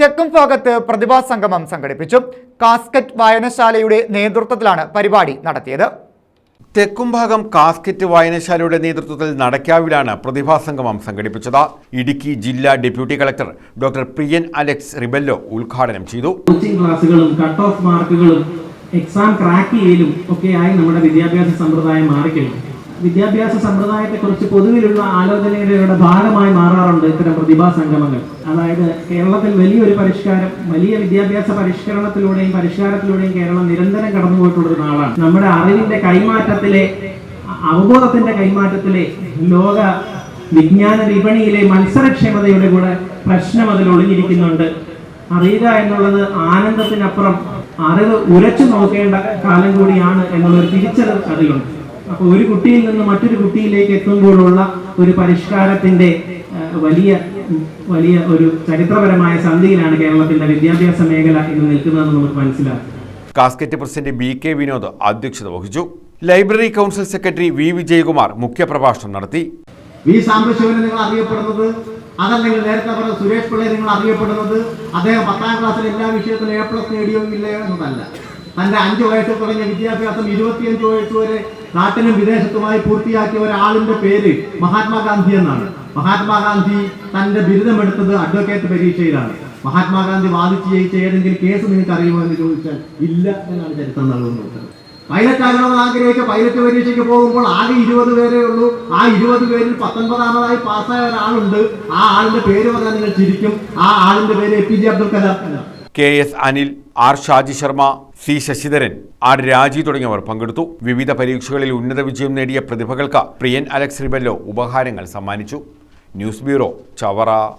തെക്കും ഭാഗത്ത് പ്രതിഭാ സംഗമം സംഘടിപ്പിച്ചു. കാസ്കറ്റ് വായനശാലയുടെ നേതൃത്വത്തിലാണ് പരിപാടി നടത്തിയത്. തെക്കുംഭാഗം കാസ്കറ്റ് വായനശാലയുടെ നേതൃത്വത്തിൽ നടക്കാവിലാണ് പ്രതിഭാ സംഗമം സംഘടിപ്പിച്ചത്. ഇടുക്കി ജില്ലാ deputy collector doctor Priyan Alex Rebello ഉദ്ഘാടനം ചെയ്തു. കോച്ചിങ് ക്ലാസ്സുകളും കട്ട് ഓഫ് മാർക്കുകളും എക്സാം ക്രാക്ക് ചെയ്യലും ഒക്കെയായി നമ്മുടെ വിദ്യാഭ്യാസ സമ്പ്രദായം മാറിക്കഴിഞ്ഞു. വിദ്യാഭ്യാസ സമ്പ്രദായത്തെക്കുറിച്ച് പൊതുവിലുള്ള ആലോചനയുടെ ഭാഗമായി മാറാറുണ്ട് ഇത്തരം പ്രതിഭാ സംഗമങ്ങൾ. അതായത് കേരളത്തിൽ വലിയൊരു പരിഷ്കാരം വലിയ വിദ്യാഭ്യാസ പരിഷ്കരണത്തിലൂടെയും പരിഷ്കാരത്തിലൂടെയും കേരളം നിരന്തരം കടന്നുപോയിട്ടുള്ള ഒരു നാളാണ്. നമ്മുടെ അറിവിന്റെ കൈമാറ്റത്തിലെ അവബോധത്തിന്റെ കൈമാറ്റത്തിലെ ലോക വിജ്ഞാന വിപണിയിലെ മത്സരക്ഷമതയുടെ കൂടെ പ്രശ്നം അതിൽ ഒളിഞ്ഞിരിക്കുന്നുണ്ട്. അറിയുക എന്നുള്ളത് ആനന്ദത്തിനപ്പുറം അറിവ് ഉരച്ചു നോക്കേണ്ട കാലം കൂടിയാണ് എന്നുള്ളൊരു തിരിച്ചറിവ് അതിലുണ്ട്. അപ്പൊ ഒരു കുട്ടിയിൽ നിന്ന് മറ്റൊരു കുട്ടിയിലേക്ക് എത്തുമ്പോഴുള്ള ഒരു പരിഷ്കാരത്തിന്റെ വലിയ വലിയ ഒരു ചരിത്രപരമായ സന്ധിയിലാണ് കേരളത്തിന്റെ വിദ്യാഭ്യാസ മേഖല ഇന്ന് നിൽക്കുന്നതെന്ന് നമുക്ക് മനസ്സിലാക്കാം. കാസ്കറ്റ് പ്രസിഡന്റ് ബി കെ വിനോദ് അധ്യക്ഷത വഹിച്ചു. Library council secretary V Vijayakumar മുഖ്യപ്രഭാഷണം നടത്തി. വി സാംബശിവനെ നിങ്ങൾ അറിയപ്പെടുന്നത് അതല്ലെങ്കിൽ നേരത്തെ പറഞ്ഞ സുരേഷ് പിള്ളയെ നിങ്ങൾ അറിയപ്പെടുന്നത് അദ്ദേഹം പത്താം ക്ലാസ്സിൽ എല്ലാ വിഷയത്തിലും എ പ്ലസ് നേടിയോ ഇല്ലയോ എന്നതല്ല. തന്റെ അഞ്ചു വയസ്സിൽ തുടങ്ങിയ വിദ്യാഭ്യാസം ഇരുപത്തിയഞ്ച് വയസ്സ് വരെ നാട്ടിലും വിദേശത്തുമായി പൂർത്തിയാക്കിയ ഒരാളിന്റെ പേര് മഹാത്മാഗാന്ധി എന്നാണ്. മഹാത്മാഗാന്ധി തന്റെ ബിരുദമെടുത്തത് അഡ്വക്കേറ്റ് പരീക്ഷയിലാണ്. മഹാത്മാഗാന്ധി വാദിച്ച് ജയിച്ച ഏതെങ്കിലും കേസ് നിങ്ങൾക്ക് അറിയുമോ എന്ന് ചോദിച്ചാൽ ഇല്ല എന്നാണ് ചരിത്രം നൽകുന്നത്. പൈലറ്റ് ആകണമെന്ന് ആഗ്രഹിച്ച പൈലറ്റ് പരീക്ഷയ്ക്ക് പോകുമ്പോൾ ആകെ ഇരുപത് പേരേ ഉള്ളൂ. ആ ഇരുപത് പേരിൽ പത്തൊൻപതാമതായി പാസ്സായ ഒരാളുണ്ട്. ആ ആളിന്റെ പേര് പറഞ്ഞാൽ നിങ്ങൾ ചിരിക്കും. ആ ആളിന്റെ പേര് A P J Abdul Kalam K S Anil R Shaji Sharma C Sasidharan R Raji തുടങ്ങിയവർ പങ്കെടുത്തു. വിവിധ പരീക്ഷകളിൽ ഉന്നത വിജയം നേടിയ പ്രതിഭകൾക്ക് പ്രിയൻ അലക്സ് റിബല്ലോ ഉപഹാരങ്ങൾ സമ്മാനിച്ചു. News bureau Chavara.